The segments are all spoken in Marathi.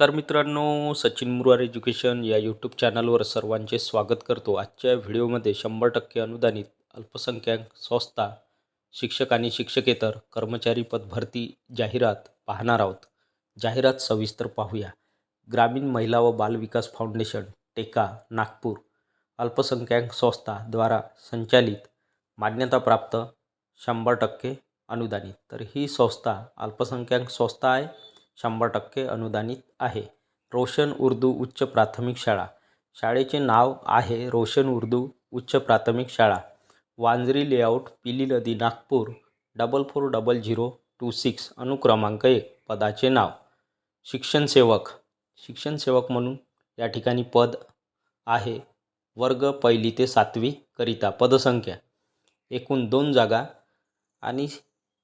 नमस्कार मित्रांनो सचिन मुरार एज्युकेशन या यूट्यूब चॅनलवर सर्वांचे स्वागत करतो. आजच्या व्हिडिओमध्ये शंभर टक्के अनुदानित अल्पसंख्याक संस्था शिक्षक आणि शिक्षकेतर कर्मचारी पद भरती जाहिरात पाहणार आहोत. जाहिरात सविस्तर पाहूया. ग्रामीण महिला व बाल विकास फाउंडेशन टेका नागपूर अल्पसंख्याक संस्था द्वारा संचालित मान्यताप्राप्त शंभर टक्के अनुदानित. तर ही संस्था अल्पसंख्याक संस्था आहे. शंभर टक्के अनुदानित आहे. रोशन उर्दू उच्च प्राथमिक शाळा. शाळेचे नाव आहे रोशन उर्दू उच्च प्राथमिक शाळा. Wanjari layout Pili Nadi Nagpur double four double zero two six अनुक्रमांक एक पदाचे नाव. शिक्षण सेवक. शिक्षण सेवक म्हणून या ठिकाणी पद आहे. वर्ग पहिली ते सातवी करिता पदसंख्या. एकूण दोन जागा आणि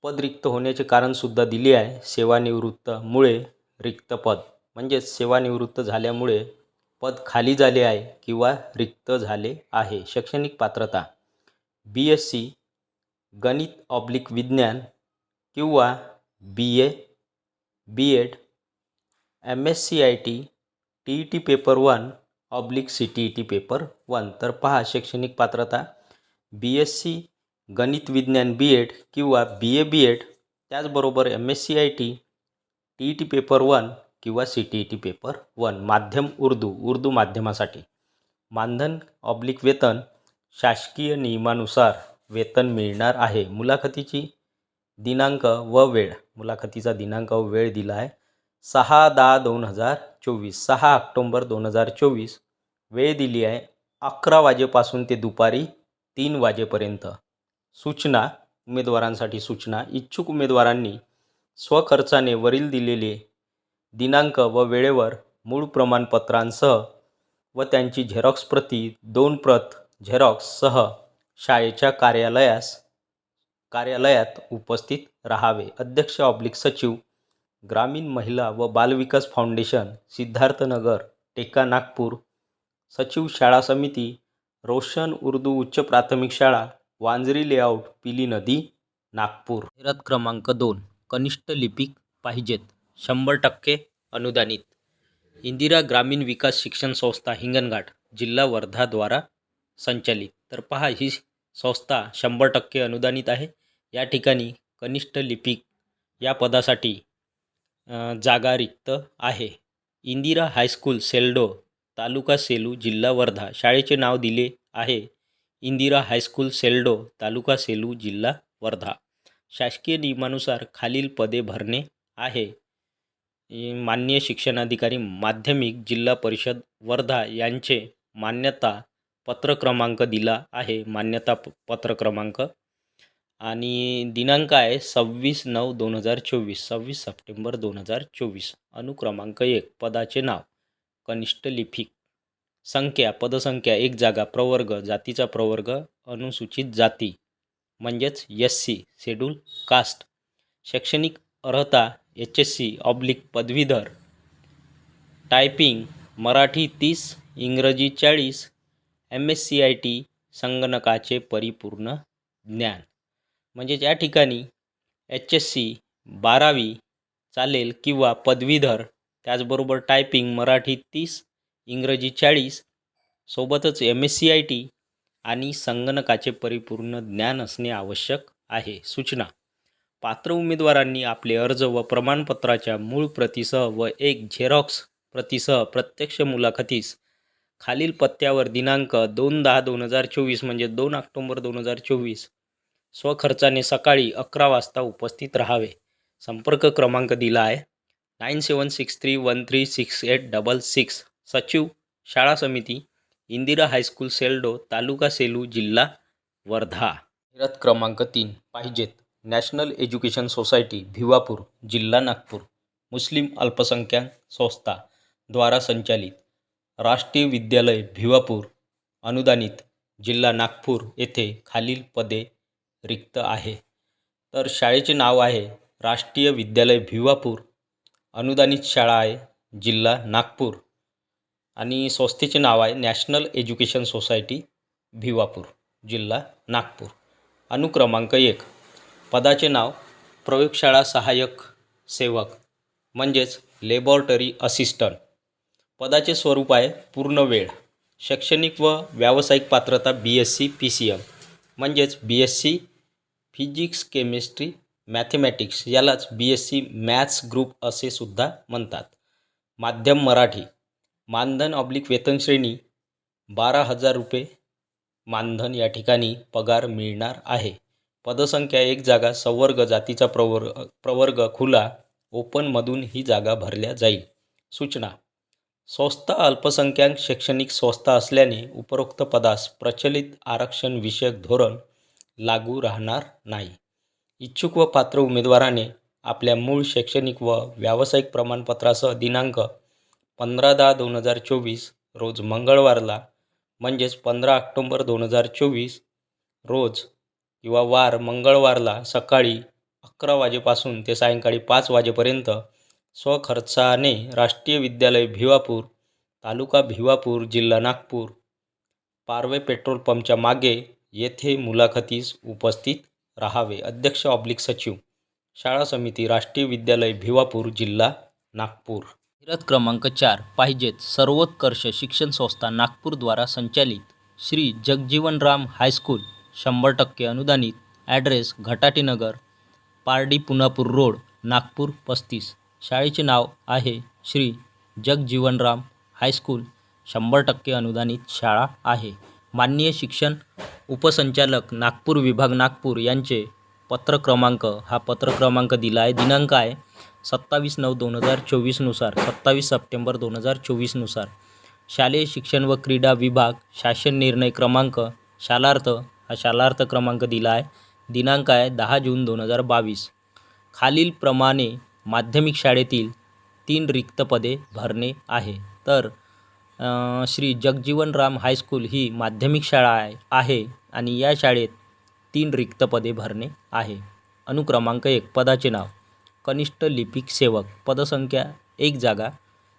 पद रिक्त होण्याचे कारणसुद्धा दिले आहे. सेवानिवृत्तमुळे रिक्त पद. म्हणजेच सेवानिवृत्त झाल्यामुळे पद खाली झाले आहे किंवा रिक्त झाले आहे. शैक्षणिक पात्रता. बी एस सी गणित ऑब्लिक विज्ञान किंवा B A B Ed M S C I T T E T paper one oblique C T E T paper one तर पहा शैक्षणिक पात्रता. बी एस सी गणित विज्ञान बी एड किंवा बी ए बी एड त्याचबरोबर M S C I T T E T paper one किंवा C T E T paper one माध्यम उर्दू उर्दू माध्यमासाठी. मानधन ऑब्लिक वेतन शासकीय नियमानुसार वेतन मिळणार आहे. मुलाखतीची दिनांक व वेळ. मुलाखतीचा दिनांक व वेळ दिला आहे सहा दहा दोन हजार चोवीस. सहा ऑक्टोंबर दोन हजार चोवीस. वेळ दिली आहे अकरा वाजेपासून ते दुपारी तीन वाजेपर्यंत. सूचना उमेदवारांसाठी सूचना. इच्छुक उमेदवारांनी स्वखर्चाने वरील दिलेले दिनांक व वेळेवर मूळ प्रमाणपत्रांसह व त्यांची झेरॉक्स प्रती दोन प्रत झेरॉक्ससह शाळेच्या कार्यालयास कार्यालयात उपस्थित राहावे. अध्यक्ष ऑब्लिक सचिव ग्रामीण महिला व बालविकास फाउंडेशन सिद्धार्थनगर टेका नागपूर सचिव शाळा समिती रोशन उर्दू उच्च प्राथमिक शाळा वांजरी लेआउट पिली नदी नागपूर. जाहिरात क्रमांक दोन कनिष्ठ लिपिक पाहिजेत शंभर टक्के अनुदानित. इंदिरा ग्रामीण विकास शिक्षण संस्था हिंगणघाट जिल्हा वर्धाद्वारा संचालित. तर पहा ही संस्था शंभर टक्के अनुदानित आहे. या ठिकाणी कनिष्ठ लिपिक या पदासाठी जागा रिक्त आहे. इंदिरा हायस्कूल सेल्डो तालुका सेलू जिल्हा वर्धा शाळेचे नाव दिले आहे. इंदिरा हायस्कूल सेल्डो तालुका सेलू जिल्हा वर्धा. शासकीय नियमानुसार खालील पदे भरणे आहे. मान्य शिक्षणाधिकारी माध्यमिक जिल्हा परिषद वर्धा यांचे मान्यता पत्र क्रमांक दिला आहे. मान्यता प- पत्र क्रमांक. आणि दिनांक आहे सव्वीस नऊ दोन हजार चोवीस सव्वीस सप्टेंबर दोन हजार चोवीस. अनुक्रमांक एक पदाचे नाव. कनिष्ठ लिपिक. संख्या पदसंख्या एक जागा प्रवर्ग जातीचा प्रवर्ग अनुसूचित जाती म्हणजेच एस सी शेड्यूल कास्ट शैक्षणिक अर्हता एच एस सी ऑब्लिक पदवीधर टायपिंग मराठी तीस इंग्रजी चाळीस M S C I T संगणकाचे परिपूर्ण ज्ञान. म्हणजेच या ठिकाणी एच एस सी बारावी चालेल किंवा पदवीधर त्याचबरोबर टायपिंग मराठी तीस इंग्रजी चाळीस सोबतच M S C I T आणि संगणकाचे परिपूर्ण ज्ञान असणे आवश्यक आहे. सूचना. पात्र उमेदवारांनी आपले अर्ज व प्रमाणपत्राच्या मूळ प्रतीसह व एक झेरॉक्स प्रतीसह प्रत्यक्ष मुलाखतीस. खालील पत्त्यावर दिनांक दोन दहा दोन हजार चोवीस म्हणजे दोन ऑक्टोंबर दोन हजार चोवीस. स्वखर्चाने सकाळी अकरा वाजता उपस्थित राहावे. संपर्क क्रमांक दिला आहे. Nine seven six three one three six eight double six. सचिव शाळा समिती इंदिरा हायस्कूल सेल्डो तालुका सेलू जिल्हा वर्धा. जाहिरात क्रमांक तीन पाहिजेत. नॅशनल एज्युकेशन सोसायटी भिवापूर जिल्हा नागपूर. मुस्लिम अल्पसंख्याक संस्था द्वारा संचालित. राष्ट्रीय विद्यालय भिवापूर. अनुदानित जिल्हा नागपूर येथे खालील पदे रिक्त आहे. तर शाळेचे नाव आहे राष्ट्रीय विद्यालय भिवापूर. अनुदानित शाळा आहे जिल्हा नागपूर. आणि संस्थेचे नाव आहे नॅशनल एज्युकेशन सोसायटी भिवापूर जिल्हा नागपूर. अनुक्रमांक एक. पदाचे नाव प्रयोगशाळा सहाय्यक सेवक म्हणजेच लेबॉरेटरी असिस्टंट पदाचे स्वरूप आहे पूर्ण वेळ. शैक्षणिक व व्यावसायिक पात्रता B S C P C M म्हणजेच B S C physics chemistry mathematics यालाच B S C maths group असे सुद्धा म्हणतात. माध्यम मराठी. मानधन ऑब्लिक वेतन श्रेणी बारा हजार रुपये मानधन या ठिकाणी पगार मिळणार आहे. पदसंख्या एक जागा संवर्ग जातीचा प्रवर्ग प्रवर्ग खुला ओपनमधून ही जागा भरल्या जाईल. सूचना संस्था अल्पसंख्याक शैक्षणिक संस्था असल्याने उपरोक्त पदास प्रचलित आरक्षण विषयक धोरण लागू राहणार नाही. इच्छुक व पात्र उमेदवाराने आपल्या मूळ शैक्षणिक व व्यावसायिक प्रमाणपत्रासह दिनांक पंधरा दहा दोन हजार चोवीस रोज मंगळवारला म्हणजेच पंधरा ऑक्टोंबर दोन हजार चोवीस रोज किंवा वार मंगळवारला सकाळी अकरा वाजेपासून ते सायंकाळी पाच वाजेपर्यंत स्वखर्चाने राष्ट्रीय विद्यालय भिवापूर तालुका भिवापूर जिल्हा नागपूर पारवे पेट्रोल पंपच्या मागे येथे मुलाखतीस उपस्थित राहावे. अध्यक्ष ऑब्लिक सचिव शाळा समिती राष्ट्रीय विद्यालय भिवापूर जिल्हा नागपूर. जाहिरात क्रमांक चार पाहिजेत सर्वोत्कर्ष शिक्षण संस्था नागपूरद्वारा संचालित श्री जगजीवनराम हायस्कूल शंभर टक्के अनुदानित ॲड्रेस घटाटीनगर पारडी पुनापूर रोड नागपूर पस्तीस. शाळेचे नाव आहे श्री जगजीवनराम हायस्कूल शंभर टक्के अनुदानित शाळा आहे. माननीय शिक्षण उपसंचालक नागपूर विभाग नागपूर यांचे पत्र क्रमांक हा पत्र क्रमांक दिला आहे दिनांक आहे सत्तावीस नऊ दोन हजार चोवीसनुसार सत्तावीस सप्टेंबर दोन हजार चोवीसनुसार शालेय शिक्षण व क्रीडा विभाग शासन निर्णय क्रमांक शालार्थ हा शालार्थ क्रमांक दिला आहे दिनांक आहे दहा जून दोन हजार बावीस. खालीलप्रमाणे माध्यमिक शाळेतील तीन रिक्त पदे भरणे आहे. तर श्री जगजीवनराम हायस्कूल ही माध्यमिक शाळा आहे आहे आणि या शाळेत तीन रिक्त पदे भरणे आहे. अनुक्रमांक एक पदाचे नाव. कनिष्ठ लिपिक सेवक पदसंख्या एक जागा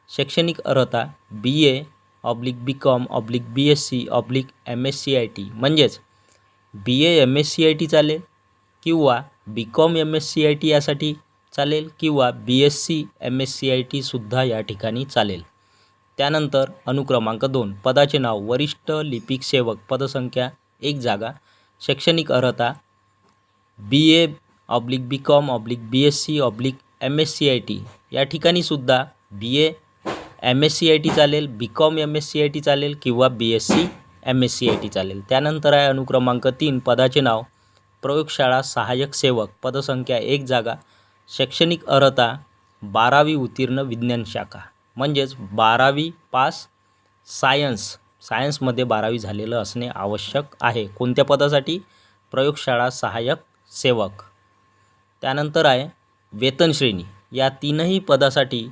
शैक्षणिक अर्हता B A oblique B com oblique B S C oblique M S C I T म्हणजेच B A M S C I T चालेल किंवा B com M S C I T यासाठी चालेल किंवा B S C M S C I टीसुद्धा या ठिकाणी चालेल. त्यानंतर अनुक्रमांक दोन पदाचे नाव वरिष्ठ लिपिक सेवक पदसंख्या एक जागा शैक्षणिक अर्हता B A oblique B com oblique B S C oblique M S C I T या ठिकाणीसुद्धा B A M S C I T चालेल B com M S C I T चालेल किंवा B S C M S C I T चालेल. त्यानंतर आहे अनुक्रमांक तीन पदाचे नाव. प्रयोगशाळा सहाय्यक सेवक पदसंख्या एक जागा. शैक्षणिक अर्हता बारावी उत्तीर्ण विज्ञान शाखा. म्हणजेच बारावी पास सायन्स सायन्समध्ये बारावी झालेलं असणे आवश्यक आहे. कोणत्या पदासाठी? प्रयोगशाळा सहाय्यक सेवक. त्यानंतर आहे वेतन श्रेणी. या तीनही पदासाठी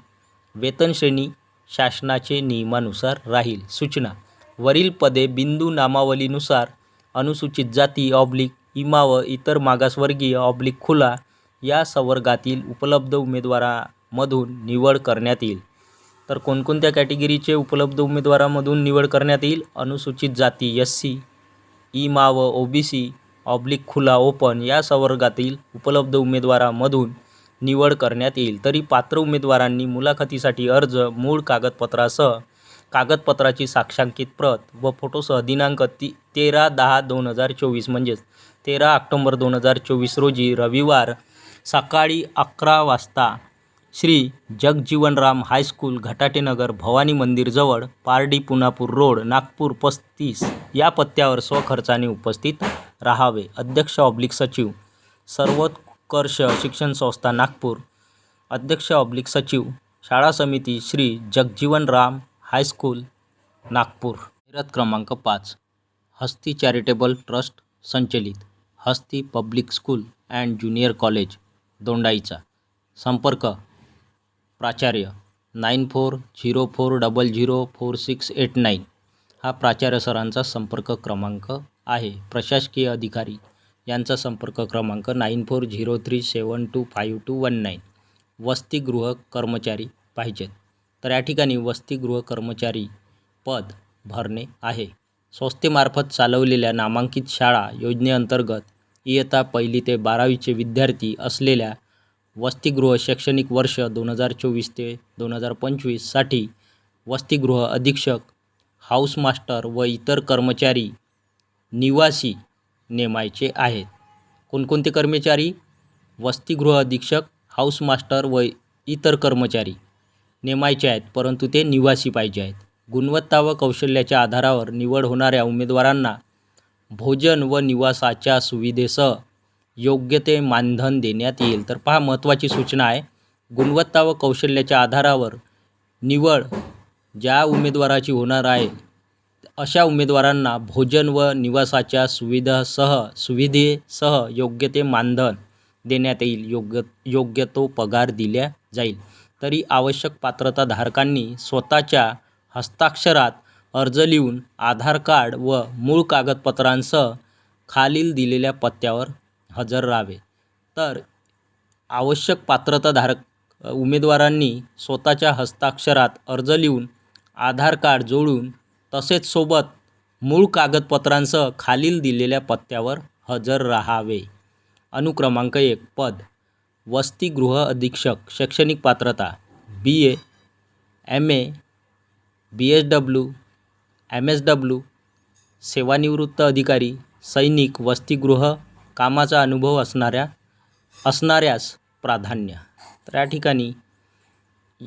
वेतन श्रेणी शासनाचे नियमानुसार राहील. सूचना. वरील पदे बिंदू नामावलीनुसार अनुसूचित जाती ऑब्लिक इमा व इतर मागासवर्गीय ऑब्लिक खुला या संवर्गातील उपलब्ध उमेदवारामधून निवड करण्यात येईल. तर कोणकोणत्या कॅटेगरीचे उपलब्ध उमेदवारामधून निवड करण्यात येईल? अनुसूचित जाती एस सी इमा व ओ बी सी ऑब्लिक खुला ओपन या संवर्गातील उपलब्ध उमेदवारामधून निवड करण्यात येईल. तरी पात्र उमेदवारांनी मुलाखतीसाठी अर्ज मूळ कागदपत्रासह कागदपत्राची साक्षांकित प्रत व फोटोसह दिनांक ती तेरा दहा दोन हजार चोवीस म्हणजेच तेरा ऑक्टोंबर दोन हजार चोवीस रोजी रविवार सकाळी अकरा वाजता श्री जगजीवनराम हायस्कूल घटाटेनगर भवानी मंदिरजवळ पारडी पुनापूर रोड नागपूर पस्तीस या पत्त्यावर स्वखर्चाने उपस्थित राहावे. अध्यक्ष ऑब्लिक सचिव. सर्वोत्कर्ष शिक्षण संस्था नागपूर. अध्यक्ष ऑब्लिक सचिव. शाळा समिती श्री जगजीवन राम हायस्कूल नागपूर. निरत क्रमांक पाच. हस्ती चॅरिटेबल ट्रस्ट संचलित. Hasti public school and junior college Dondaicha. संपर्क. प्राचार्य. Nine four zero four double zero four six eight nine. हा प्राचार्य सरांचा संपर्क क्रमांक आहे. प्रशासकीय अधिकारी यांचा संपर्क क्रमांक nine four zero three seven two five two one nine वसतिगृह कर्मचारी पाहिजेत. तर या ठिकाणी वसतिगृह कर्मचारी पद भरणे आहे. संस्थेमार्फत चालवलेल्या नामांकित शाळा योजनेअंतर्गत इयत्ता पहिली ते बारावीचे विद्यार्थी असलेल्या वसतिगृह शैक्षणिक वर्ष दोन हजार चोवीस ते दोन हजार पंचवीससाठी वसतिगृह अधीक्षक हाऊस मास्टर व इतर कर्मचारी निवासी नेमायचे आहेत. कोणकोणते कर्मचारी? वसतिगृह अधीक्षक हाऊस मास्टर व इतर कर्मचारी नेमायचे आहेत परंतु ते निवासी पाहिजे आहेत. गुणवत्ता व कौशल्याच्या आधारावर निवड होणाऱ्या उमेदवारांना भोजन व निवासाच्या सुविधेसह योग्य ते मानधन देण्यात येईल. तर पहा महत्त्वाची सूचना आहे. गुणवत्ता व कौशल्याच्या आधारावर निवड ज्या उमेदवाराची होणार आहे अशा उमेदवारांना भोजन व निवासाच्या सुविधासह सुविधेसह योग्य ते मानधन देण्यात येईल. योग्य योग्य तो पगार दिल्या जाईल. तरी आवश्यक पात्रताधारकांनी स्वतःच्या हस्ताक्षरात अर्ज लिहून आधार कार्ड व मूळ कागदपत्रांसह खालील दिलेल्या पत्त्यावर हजर राहावे. तर आवश्यक पात्रताधारक उमेदवारांनी स्वतःच्या हस्ताक्षरात अर्ज लिहून आधार कार्ड जोडून तसेच सोबत मूळ कागदपत्रांसह खालील दिलेल्या पत्त्यावर हजर राहावे. अनुक्रमांक एक पद. वसतिगृह अधीक्षक शैक्षणिक पात्रता. B A M A B H W M S W सेवानिवृत्त अधिकारी सैनिक वसतिगृह कामाचा अनुभव असणाऱ्या असणाऱ्यास प्राधान्य. तर या ठिकाणी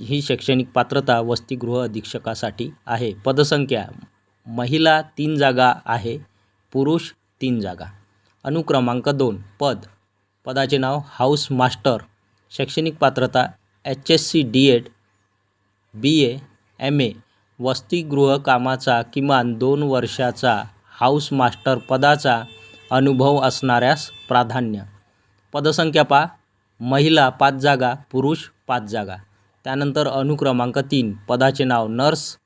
ही शैक्षणिक पात्रता वसतिगृह अधीक्षकासाठी आहे. पदसंख्या महिला तीन जागा आहे पुरुष तीन जागा. अनुक्रमांक दोन पद. पदाचे नाव हाऊस मास्टर. शैक्षणिक पात्रता H S C D Ed B A M A वसतिगृह कामाचा किमान दोन वर्षाचा हाऊस मास्टर पदाचा अनुभव असणाऱ्यास प्राधान्य. पदसंख्या पा महिला पाच जागा पुरुष पाच जागा. त्यानंतर अनुक्रमांक तीन पदाचे नाव नर्स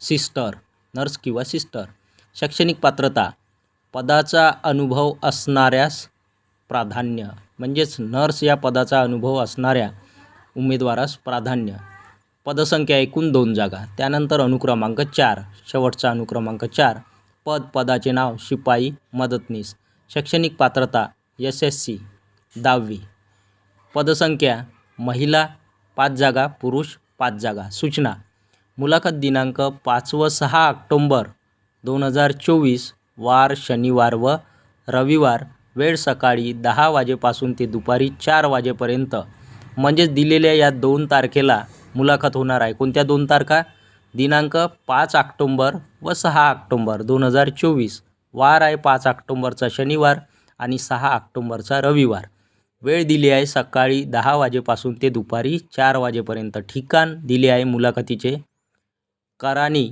सिस्टर नर्स किंवा सिस्टर. शैक्षणिक पात्रता पदाचा अनुभव असणाऱ्यास प्राधान्य. म्हणजेच नर्स या पदाचा अनुभव असणाऱ्या उमेदवारास प्राधान्य. पदसंख्या एकूण दोन जागा. त्यानंतर अनुक्रमांक चार शेवटचा अनुक्रमांक चार पद पदाचे नाव शिपाई मदतनीस. शैक्षणिक पात्रता एस एस सी दहावी. पदसंख्या महिला पाच जागा पुरुष पाच जागा. सूचना. मुलाखत दिनांक पाच व सहा ऑक्टोंबर दोन हजार चोवीस वार शनिवार व रविवार वेळ सकाळी दहा वाजेपासून ते दुपारी चार वाजेपर्यंत. म्हणजेच दिलेल्या या दोन तारखेला मुलाखत होणार आहे. कोणत्या दोन तारखा? दिनांक पाच ऑक्टोंबर व सहा ऑक्टोंबर दोन हजार चोवीस. वार आहे पाच ऑक्टोंबरचा शनिवार आणि सहा ऑक्टोंबरचा रविवार. वेळ दिली आहे सकाळी दहा वाजेपासून ते दुपारी चार वाजेपर्यंत. ठिकाण दिले आहे मुलाखतीचे. करानी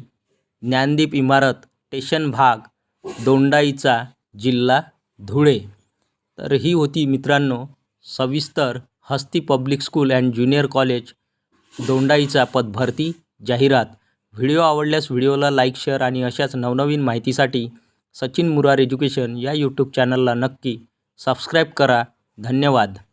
ज्ञानदीप इमारत स्टेशन भाग दोंडाईचा जिल्हा धुळे. तर ही होती मित्रांनो सविस्तर Hasti public school and junior college Dondaicha पदभरती जाहिरात. व्हिडिओ आवडल्यास व्हिडिओला लाईक शेअर आणि अशाच नवनवीन माहितीसाठी सचिन मुरार एज्युकेशन या यूट्यूब चॅनलला नक्की सबस्क्राईब करा. धन्यवाद.